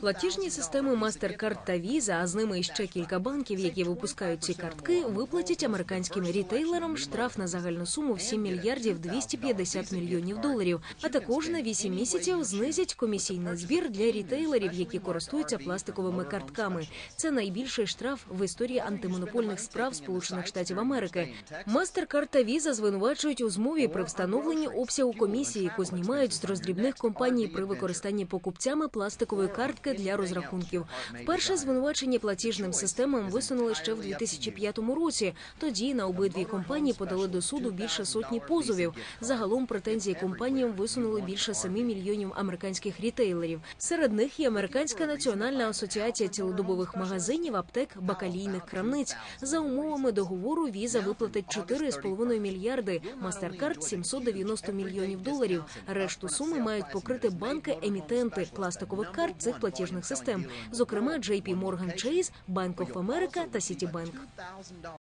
Платіжні системи MasterCard та Visa, а з ними іще кілька банків, які випускають ці картки, виплатять американським рітейлерам штраф на загальну суму в 7 мільярдів 250 мільйонів доларів. А також на 8 місяців знизять комісійний збір для рітейлерів, які користуються пластиковими картками. Це найбільший штраф в історії антимонопольних справ Сполучених Штатів Америки. MasterCard та Visa звинувачують у змові при встановленні обсягу комісії, яку знімають з роздрібних компаній при використанні покупцями пластикової картки для розрахунків. Вперше звинувачення платіжним системам висунули ще в 2005 році. Тоді на обидві компанії подали до суду більше сотні позовів. Загалом претензії компаніям висунули більше 7 мільйонів американських рітейлерів. Серед них і американська національна асоціація цілодобових магазинів, аптек, бакалійних крамниць. За умовами договору віза виплатить 4,5 мільярди, MasterCard – 790 мільйонів доларів. Решту суми мають покрити банки-емітенти пластикових карт цих платіжних систем, зокрема JP Morgan Chase, Bank of America та Citibank.